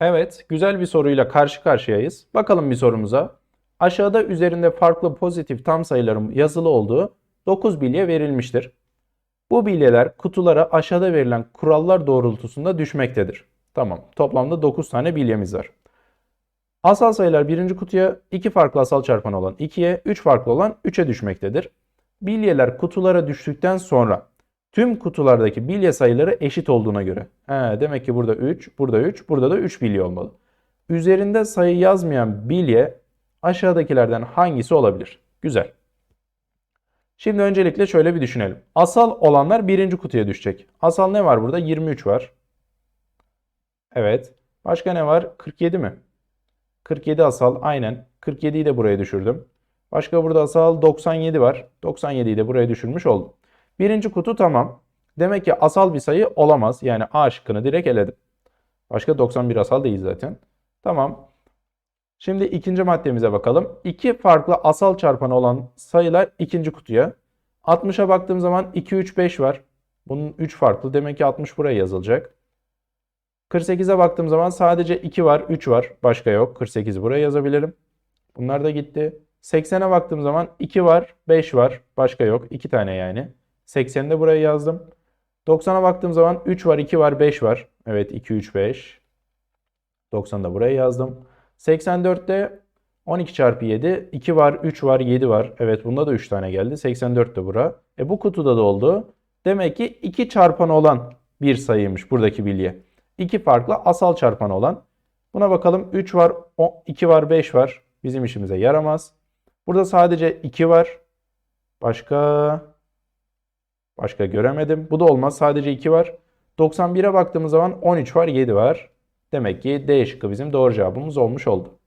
Evet, güzel bir soruyla karşı karşıyayız. Bakalım bir sorumuza. Aşağıda üzerinde farklı pozitif tam sayıların yazılı olduğu 9 bilye verilmiştir. Bu bilyeler kutulara aşağıda verilen kurallar doğrultusunda düşmektedir. Tamam, toplamda 9 tane bilyemiz var. Asal sayılar birinci kutuya, iki farklı asal çarpanı olan 2'ye, 3 farklı olan 3'e düşmektedir. Bilyeler kutulara düştükten sonra tüm kutulardaki bilye sayıları eşit olduğuna göre. He, demek ki burada 3, burada 3, burada da 3 bilye olmalı. Üzerinde sayı yazmayan bilye aşağıdakilerden hangisi olabilir? Güzel. Şimdi öncelikle şöyle bir düşünelim. Asal olanlar birinci kutuya düşecek. Asal ne var burada? 23 var. Evet. Başka ne var? 47 mi? 47 asal aynen. 47'yi de buraya düşürdüm. Başka burada asal 97 var. 97'yi de buraya düşürmüş oldum. Birinci kutu tamam. Demek ki asal bir sayı olamaz. Yani A şıkkını direkt eledim. Başka 91 asal değil zaten. Tamam. Şimdi ikinci maddemize bakalım. İki farklı asal çarpanı olan sayılar ikinci kutuya. 60'a baktığım zaman 2, 3, 5 var. Bunun 3 farklı. Demek ki 60 buraya yazılacak. 48'e baktığım zaman sadece 2 var, 3 var. Başka yok. 48'i buraya yazabilirim. Bunlar da gitti. 80'e baktığım zaman 2 var, 5 var. Başka yok. 2 tane yani. 80'i de buraya yazdım. 90'a baktığım zaman 3 var, 2 var, 5 var. Evet 2, 3, 5. 90'ı da buraya yazdım. 84'te 12 çarpı 7. 2 var, 3 var, 7 var. Evet bunda da 3 tane geldi. 84 de bura. E bu kutuda da oldu. Demek ki 2 çarpanı olan bir sayıymış buradaki bilye. 2 farklı asal çarpanı olan. Buna bakalım. 3 var, 2 var, 5 var. Bizim işimize yaramaz. Burada sadece 2 var. Başka başka göremedim. Bu da olmaz. Sadece 2 var. 91'e baktığımız zaman 13 var, 7 var. Demek ki D şıkkı bizim doğru cevabımız olmuş oldu.